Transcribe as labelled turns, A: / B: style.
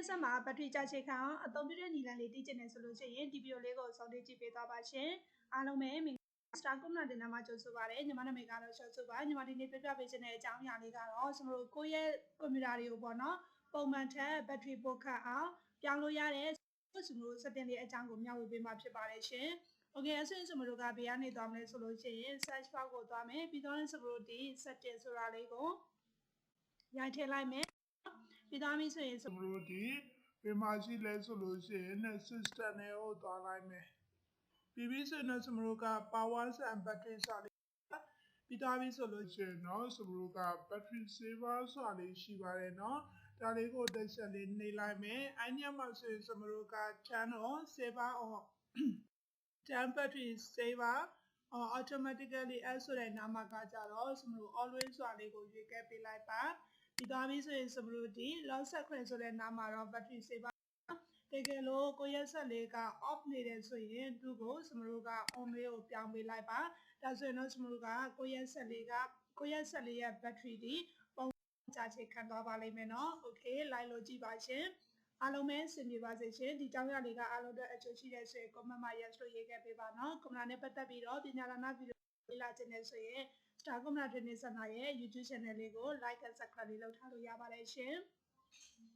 A: ရက်ဆက်မှာဘက်ထရီကြာချိန်ခံအောင်အသုံးပြုတဲ့နီလန်လေးတည်ကျင်နေဆိုလို့ရှိရင်ဒီဗီဒီယိုလေးကိုစောင့်ကြည့်ပေးသွားပါရှင်အားလုံးပဲမင်္ဂလာစတာကွန်မန်တင်နာမှာကြိုဆိုပါရစေညီမနာမည်ကတော့ရှော့ဆိုပါညီမဒီနေ့ပြပြပေးခြင်းတဲ့အကြောင်းအရာလေးကတော့ကျွန်တော်တို့ကိုယ့်ရဲ့ကွန်ပျူတာတွေကိုပေါ့နော်ပုံမှန်ထက်ဘက်ထရီပိုခတ်အောင်ပြောင်းလို့ရတဲ့ကျွန်တော်တို့ setting လေးအကြောင်းကိုမျှဝေပေးမှာဖြစ်ပါတယ်ရှင်โอเคအဆင့်စမတို့ကဘေးကနေသွားမလဲဆိုလို့ရှိရင် search bar ကိုသွားမယ်ပြီးတော့စမတို့ဒီ setting ဆိုတာလေးကိုရိုက်ထည့်လိုက်မယ် ပြီးသွားပြီဆိုရင်
B: စမလို့ဒီဘယ်မှာရှိလဲဆိုလို့ရှိရင် system နဲ့ဟိုသွားလိုက်မယ်ပြီးပြီဆိုရင်စမလို့က power and battery စာလေးပြီးသွားပြီဆိုလို့ရှိရင်เนาะစမလို့က battery saver ဆိုတာလေးရှိပါတယ်เนาะဒါလေးကိုတက်ချက်လေးနှိပ်လိုက်မယ်အညမှာဆိုရင်စမလို့က channel saver on 10 battery saver uh, automatically add ဆိုတဲ့နာမကကြတော့စမလို့ always ဆိုတာလေးကိုရွေးခဲ့ပေးလိုက်ပါ ပြီးသွားပြီဆိုရင်စမလို့ဒီ low second ဆိုတဲ့နာမတော့ battery saver တကယ်လို့ကိုရက်ဆက်လေးက off နေတယ်ဆိုရင်သူ့ကိုစမလို့က on လေးကိုပြောင်းပေးလိုက်ပါဒါဆိုရင်တော့စမလို့ကကိုရက်ဆက်လေးကကိုရက်ဆက်လေးရဲ့ battery ဒီပုံကြာချိန်ခံသွားပါလိမ့်မယ်နော် okay လိုက်လို့ကြည့်ပါရှင်အားလုံးပဲစင်ပြေပါစေရှင်ဒီကြောင်းရလေးကအားလုံးအတွက်အကျိုးရှိတဲ့ဆိုရင် comment မှာ yes လို့ရေးခဲ့ပေးပါနော် comment နဲ့ပတ်သက်ပြီးတော့ပညာလာနာဗီဒီယိုလေးလာခြင်းနဲ့ဆိုရင် Star Community Center ရဲ့ YouTube Channel လေးကို Like and Subscribe လေးလုပ်ထားလို့ရပါတယ်ရှင်။